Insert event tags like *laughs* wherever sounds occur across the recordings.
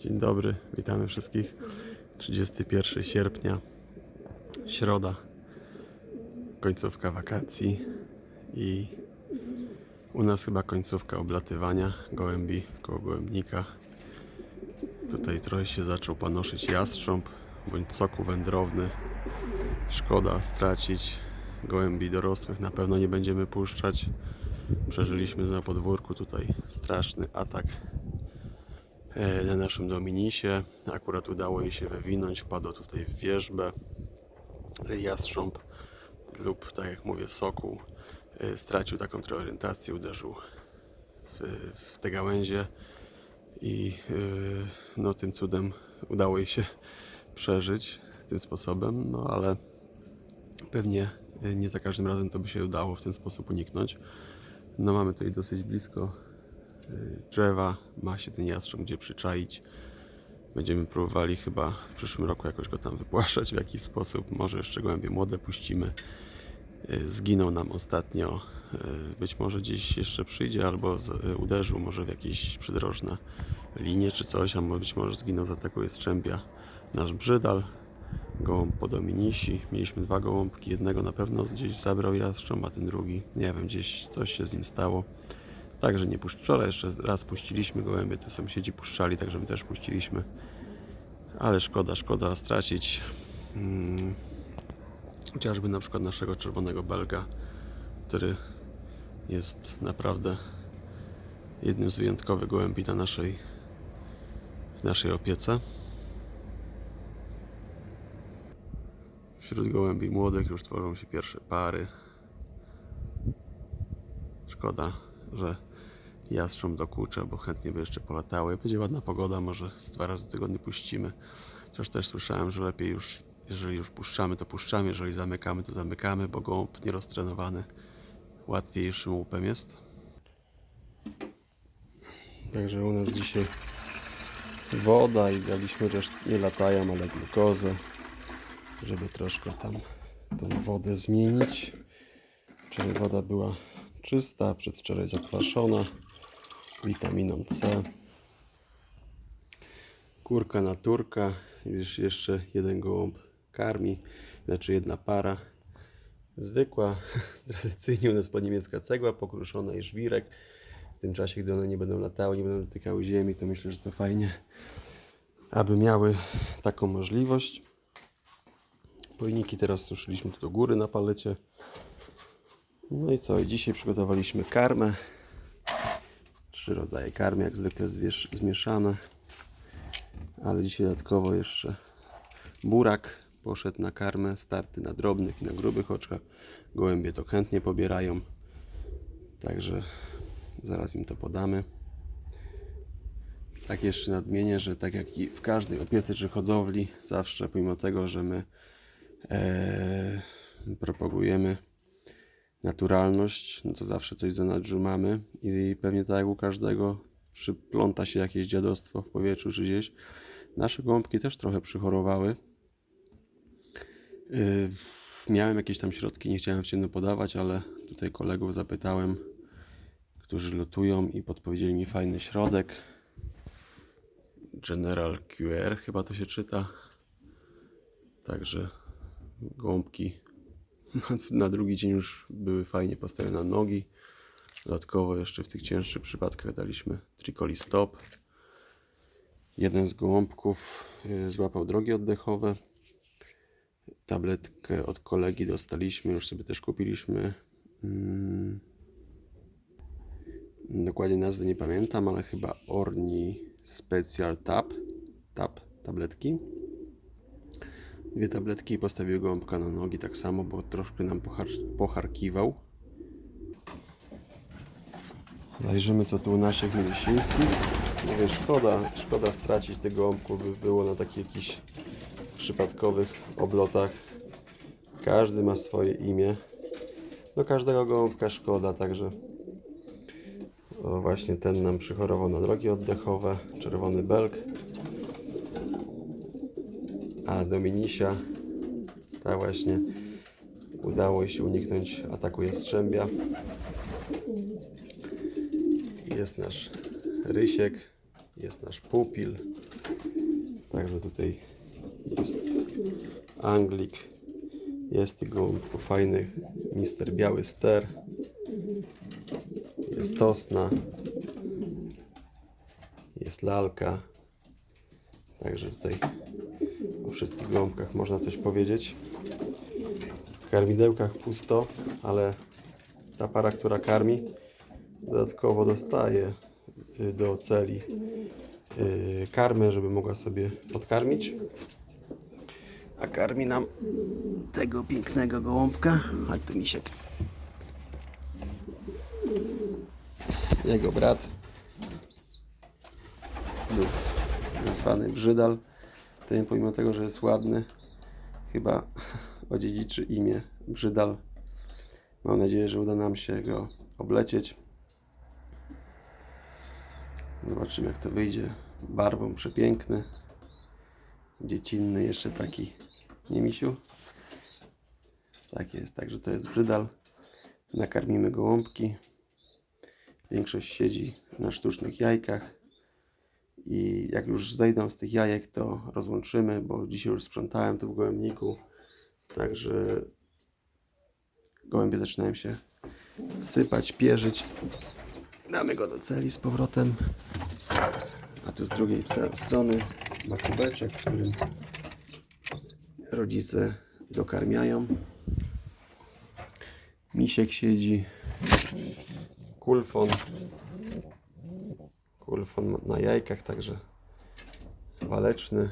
Dzień dobry, witamy wszystkich. 31 sierpnia, środa, końcówka wakacji i u nas chyba końcówka oblatywania gołębi koło gołębnika. Tutaj trochę się zaczął panoszyć jastrząb bądź soku wędrowny. Szkoda stracić gołębi dorosłych, na pewno nie będziemy puszczać. Przeżyliśmy na podwórku tutaj straszny atak na naszym Dominisie. Akurat udało jej się wywinąć, wpadło tutaj w wierzbę. Jastrząb lub tak jak mówię sokół e, stracił taką trochę orientację, uderzył w, w te gałęzie i e, no tym cudem udało jej się przeżyć tym sposobem, no ale pewnie e, nie za każdym razem to by się udało w ten sposób uniknąć. No mamy tutaj dosyć blisko drzewa, ma się ten jastrząb gdzie przyczaić. Będziemy próbowali chyba w przyszłym roku jakoś go tam wypłaszczać w jakiś sposób. Może jeszcze gołębie młode puścimy. Y, Zginął nam ostatnio. y, Być może gdzieś jeszcze przyjdzie albo y, uderzył może w jakieś przydrożne linie czy coś, a być może zginął z ataku Jastrzębia nasz brzydal. Gołąb po Dominisi. Mieliśmy dwa gołąbki. Jednego na pewno gdzieś zabrał jastrząb, a ten drugi, nie wiem, gdzieś coś się z nim stało. Także nie puszczę. Wczoraj jeszcze raz puściliśmy gołębie, to sąsiedzi puszczali, także my też puściliśmy. Ale szkoda, szkoda stracić mm, chociażby na przykład naszego czerwonego belga, który jest naprawdę jednym z wyjątkowych gołębi na naszej, w naszej opiece. Wśród gołębi młodych już tworzą się pierwsze pary. Szkoda, że jastrząb dokucza, bo chętnie by jeszcze polatały. Będzie ładna pogoda, może z dwa razy w tygodniu puścimy. Chociaż też słyszałem, że lepiej już, jeżeli już puszczamy, to puszczamy, jeżeli zamykamy, to zamykamy, bo gołąb nieroztrenowany łatwiejszym łupem jest. Także u nas dzisiaj woda i daliśmy też nie latają, ale glukozę żeby troszkę tam tą wodę zmienić. Wczoraj woda była czysta, przedwczoraj zakwaszona witaminą C. Kurka naturka, jeszcze jeden gołąb karmi, znaczy jedna para. Zwykła, *laughs* tradycyjnie u nas po niemiecka cegła, pokruszona i żwirek. W tym czasie, gdy one nie będą latały, nie będą dotykały ziemi, to myślę, że to fajnie, aby miały taką możliwość. Pojniki teraz suszyliśmy tu do góry na palecie. No i co? Dzisiaj przygotowaliśmy karmę. Trzy rodzaje karmy, jak zwykle zwiesz- zmieszane. Ale dzisiaj dodatkowo jeszcze burak poszedł na karmę. Starty na drobnych i na grubych oczkach. Gołębie to chętnie pobierają. Także zaraz im to podamy. Tak jeszcze nadmienię, że tak jak i w każdej opiece czy hodowli, zawsze pomimo tego, że my e, propagujemy naturalność, no to zawsze coś za nadrzu mamy i pewnie tak jak u każdego przypląta się jakieś dziadostwo w powietrzu czy gdzieś. Nasze gołąbki też trochę przychorowały. Yy, miałem jakieś tam środki, nie chciałem w ciemno podawać, ale tutaj kolegów zapytałem, którzy lotują i podpowiedzieli mi fajny środek. General QR chyba to się czyta. Także gąbki na, drugi dzień już były fajnie postawione na nogi. Dodatkowo jeszcze w tych cięższych przypadkach daliśmy Tricoli Stop. Jeden z gołąbków y, złapał drogi oddechowe. Tabletkę od kolegi dostaliśmy, już sobie też kupiliśmy. Mm. Dokładnie nazwy nie pamiętam, ale chyba Orni Special Tab. Tab tabletki dwie tabletki i postawił gołąbka na nogi tak samo, bo troszkę nam pochar pocharkiwał. Zajrzymy co tu u naszych mięsińskich. Mówię, szkoda, szkoda stracić te gołąbków, by było na takich jakichś przypadkowych oblotach. Każdy ma swoje imię. Do każdego gołąbka szkoda, także o, właśnie ten nam przychorował na drogi oddechowe, czerwony belg. A Dominisia, ta właśnie, udało się uniknąć ataku jastrzębia. Jest nasz Rysiek, jest nasz pupil. Także tutaj jest Anglik. Jest tych gołąbków fajnych. Mister Biały Ster. Jest Tosna. Jest Lalka. Także tutaj wszystkich gołąbkach można coś powiedzieć. W karmidełkach pusto, ale ta para, która karmi, dodatkowo dostaje y, do celi y, karmę, żeby mogła sobie podkarmić. A karmi nam tego pięknego gołąbka. Chodź tu misiek. Jego brat lub zwany brzydal. Ten pomimo tego, że jest ładny, chyba *laughs* odziedziczy imię brzydal. Mam nadzieję, że uda nam się go oblecieć. Zobaczymy jak to wyjdzie. Barwą przepiękny. Dziecinny jeszcze taki. Nie misiu? Tak jest, także to jest brzydal. Nakarmimy gołąbki. Większość siedzi na sztucznych jajkach. I jak już zejdą z tych jajek, to rozłączymy, bo dzisiaj już sprzątałem tu w gołębniku. Także gołębie zaczynają się sypać, pierzyć. Damy go do celi z powrotem. A tu z drugiej strony ma kubeczek, w którym rodzice dokarmiają. Misiek siedzi. Kulfon. Kulfon na jajkach, także waleczny.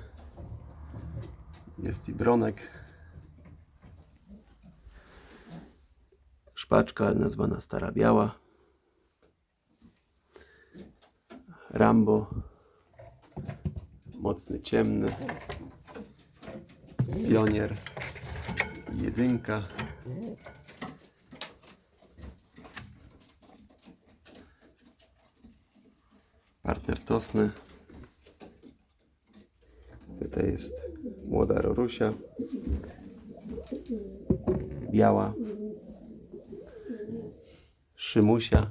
Jest i bronek. Szpaczka, ale nazwana Stara Biała. Rambo. Mocny, ciemny. Pionier. Jedynka. Partner Tosny. Tutaj jest młoda Rorusia. Biała. Szymusia.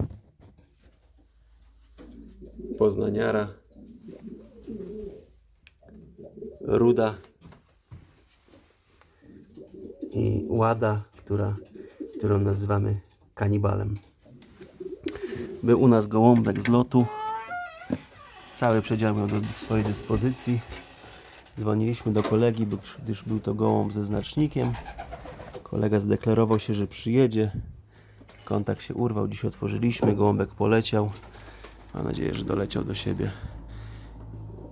Poznaniara. Ruda. I Łada, która, którą nazywamy kanibalem. Był u nas gołąbek z lotu. Cały przedział miał do swojej dyspozycji. Dzwoniliśmy do kolegi, gdyż był to gołąb ze znacznikiem. Kolega zdeklarował się, że przyjedzie. Kontakt się urwał, dziś otworzyliśmy, gołąbek poleciał. Mam nadzieję, że doleciał do siebie.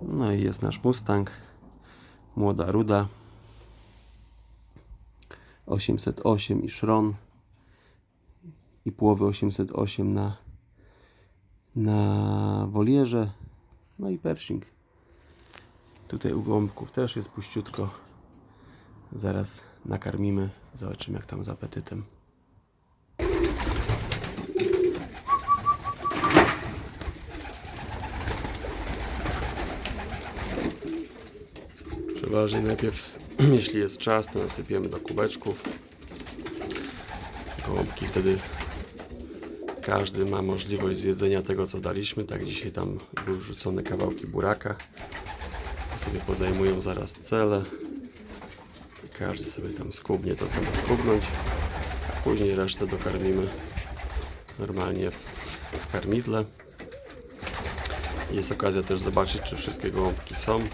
No i jest nasz Mustang. Młoda ruda. 808 i szron. I połowy 808 na, na wolierze. No i Pershing. Tutaj u gołąbków też jest puściutko. Zaraz nakarmimy. Zobaczymy jak tam z apetytem. Przeważnie najpierw, *clears throat* jeśli jest czas, to nasypiemy do kubeczków. Gołąbki wtedy każdy ma możliwość zjedzenia tego, co daliśmy. Tak dzisiaj tam były rzucone kawałki buraka. Sobie pozajmują zaraz cele. Każdy sobie tam skubnie to, co ma skubnąć. Później resztę dokarmimy normalnie w karmidle. Jest okazja też zobaczyć, czy wszystkie gołąbki są.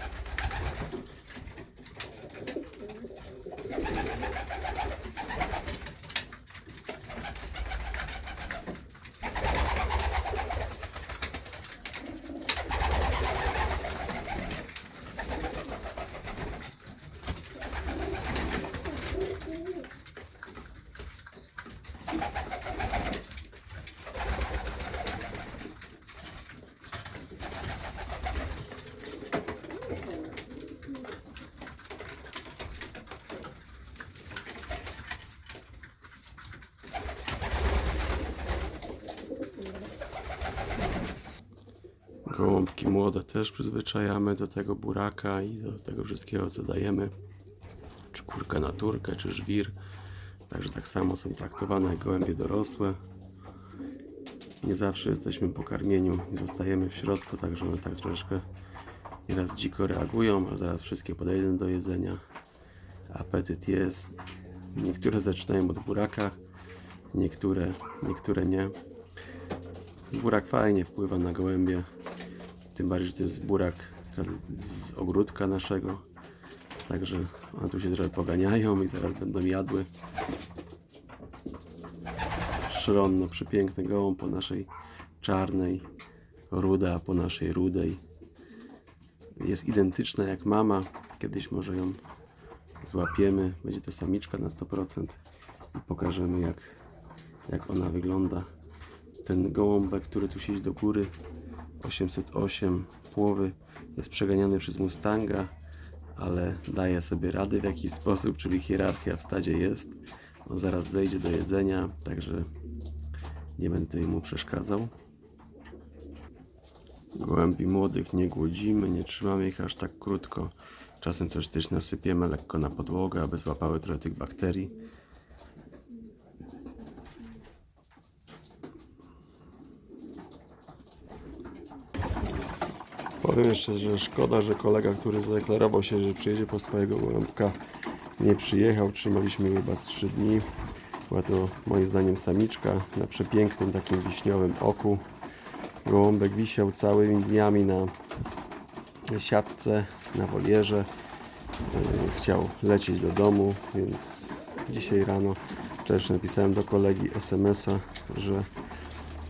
Gołąbki młode też przyzwyczajamy do tego buraka i do tego wszystkiego, co dajemy. Czy kurkę na turkę, czy żwir. Także tak samo są traktowane jak gołębie dorosłe. Nie zawsze jesteśmy po karmieniu i zostajemy w środku, także one tak troszeczkę nieraz dziko reagują, a zaraz wszystkie podejdą do jedzenia. Apetyt jest. Niektóre zaczynają od buraka, niektóre, niektóre nie. Burak fajnie wpływa na gołębie. Tym bardziej, że to jest burak z ogródka naszego. Także one tu się trochę poganiają i zaraz będą jadły. Szronno, przepiękny gołąb po naszej czarnej, ruda po naszej rudej. Jest identyczna jak mama. Kiedyś może ją złapiemy. Będzie to samiczka na 100% i pokażemy jak, jak ona wygląda. Ten gołąbek, który tu siedzi do góry, 808 płowy, jest przeganiany przez Mustanga, ale daje sobie rady w jakiś sposób, czyli hierarchia w stadzie jest. On zaraz zejdzie do jedzenia, także nie będę mu przeszkadzał. Gołębi młodych nie głodzimy, nie trzymamy ich aż tak krótko. Czasem coś też nasypiemy lekko na podłogę, aby złapały trochę tych bakterii. Powiem jeszcze, że szkoda, że kolega, który zadeklarował się, że przyjedzie po swojego gołąbka, nie przyjechał. Trzymaliśmy chyba z 3 dni. Była to moim zdaniem samiczka na przepięknym takim wiśniowym oku. Gołąbek wisiał całymi dniami na siatce, na wolierze. Yy, Chciał lecieć do domu, więc dzisiaj rano też napisałem do kolegi SMS-a, że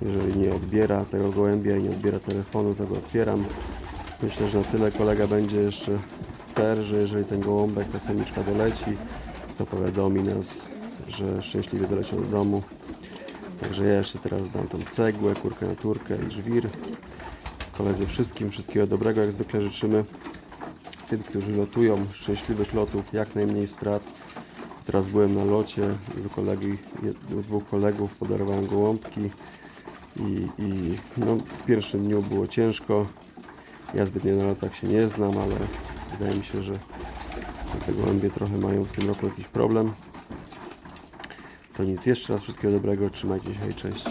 jeżeli nie odbiera tego gołębia i nie odbiera telefonu, to go otwieram. Myślę, że na tyle kolega będzie jeszcze fair, że jeżeli ten gołąbek, ta samiczka doleci, to powiadomi nas, że szczęśliwie doleciał do domu. Także ja jeszcze teraz dam tą cegłę, kurkę na turkę i żwir. Koledzy wszystkim wszystkiego dobrego jak zwykle życzymy. Tym, którzy lotują, szczęśliwych lotów, jak najmniej strat. Teraz byłem na locie do kolegi, dwóch kolegów podarowałem gołąbki i, i no, w pierwszym dniu było ciężko. Ja zbytnio na lotach się nie znam, ale wydaje mi się, że te gołębie trochę mają w tym roku jakiś problem. To nic, jeszcze raz wszystkiego dobrego, trzymajcie się i cześć.